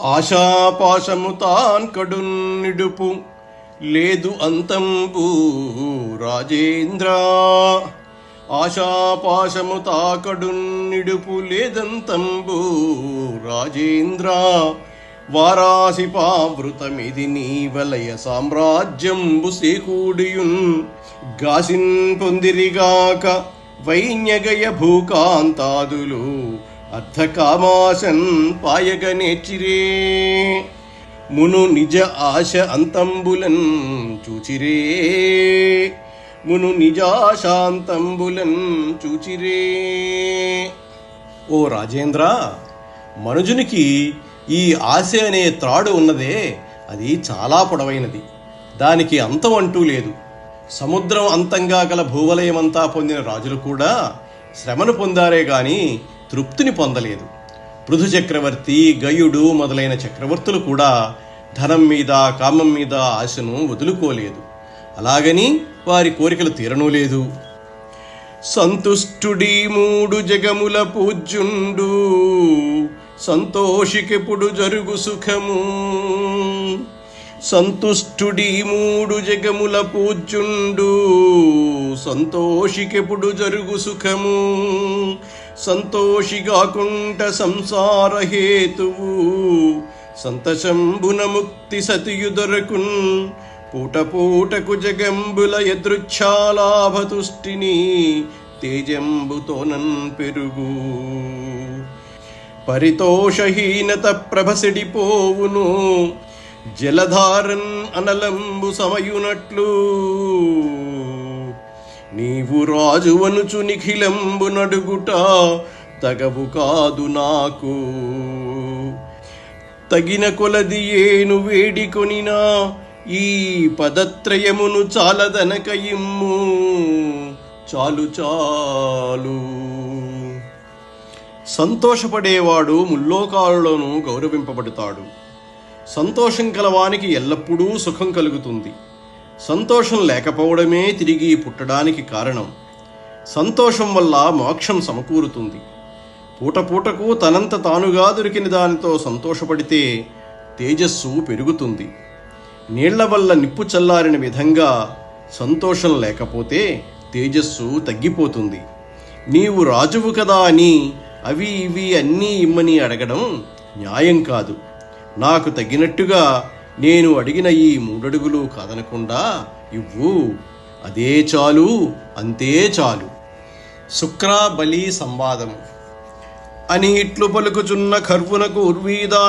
ఆశాపాశము తాన్ కడున్నిడుపు లేదు అంతంబు రాజేంద్ర. ఆశాపాశము తాకడున్నిడుపు లేదంతంబు రాజేంద్ర. వారాసిపావృతమిది నీ వలయ సామ్రాజ్యంబు సేకూడియున్. గాసిన్ పొందిరిగాక వైన్యగయ భూకాంతాదులు అర్ధకామాసన్ పాయగ నేర్చిరే మును నిజ ఆశ అంతంబులన్ చూచిరే. మును నిజాశాంతంబులన్ చూచిరే. ఓ రాజేంద్ర మనుజునికి ఈ ఆశ అనే త్రాడు ఉన్నదే అది చాలా పొడవైనది. దానికి అంతం అంటూ లేదు. సముద్రం అంతంగా గల భూవలయమంతా పొందిన రాజులు కూడా శ్రమను పొందారే కానీ తృప్తిని పొందలేదు. పృథు చక్రవర్తి గయుడు మొదలైన చక్రవర్తులు కూడా ధనం మీద కామం మీద ఆశను వదులుకోలేదు. అలాగని వారి కోరికలు తీరనూ లేదు. సంతుష్టుడి మూడు జగముల పూజ్యుండు సంతోషికెప్పుడు జరుగు సుఖము. సంతుష్టుడి మూడు జగముల పూజ్యుండు. సంతోషికెప్పుడు జరుగు సుఖము. సంతోషిగాకుంట సంసార హేతువు. సంతశంభున ముక్తి సతియు దొరకున్. పూట పూటకు జగంబుల ఎదృచ్ఛాలాభతుష్టిని తేజంబుతోనన్ పెరుగు. పరితోషహీనత ప్రభసిడిపోవును జలధారన్ అనలంబు సమయునట్లు. నీవు రాజువనుచు నిఖిలంబు నడుగుట తగవు కాదు నాకు. తగిన కొలది ఏను వేడికొనినా ఈ పదత్రయమును చాలదనకయిమ్ము. చాలు చాలు. సంతోషపడేవాడు ముల్లోకాలలోనూ గౌరవింపబడతాడు. సంతోషం కలవానికి ఎల్లప్పుడూ సుఖం కలుగుతుంది. సంతోషం లేకపోవడమే తిరిగి పుట్టడానికి కారణం. సంతోషం వల్ల మోక్షం సమకూరుతుంది. పూట పూటకు తనంత తానుగా దొరికిన దానితో సంతోషపడితే తేజస్సు పెరుగుతుంది. నీళ్ళ వల్ల నిప్పు చల్లారిన విధంగా సంతోషం లేకపోతే తేజస్సు తగ్గిపోతుంది. నీవు రాజువు కదా అని అవి ఇవి అన్నీ ఇమ్మని అడగడం న్యాయం కాదు. నాకు తగినట్టుగా నేను అడిగిన ఈ మూడడుగులు కాదనకుండా ఇవ్వు. అదే చాలు అంతే చాలు. శుక్రా బలి సంవాదము. అని ఇట్లు పలుకుచున్న కర్వునకు ఉర్వీదా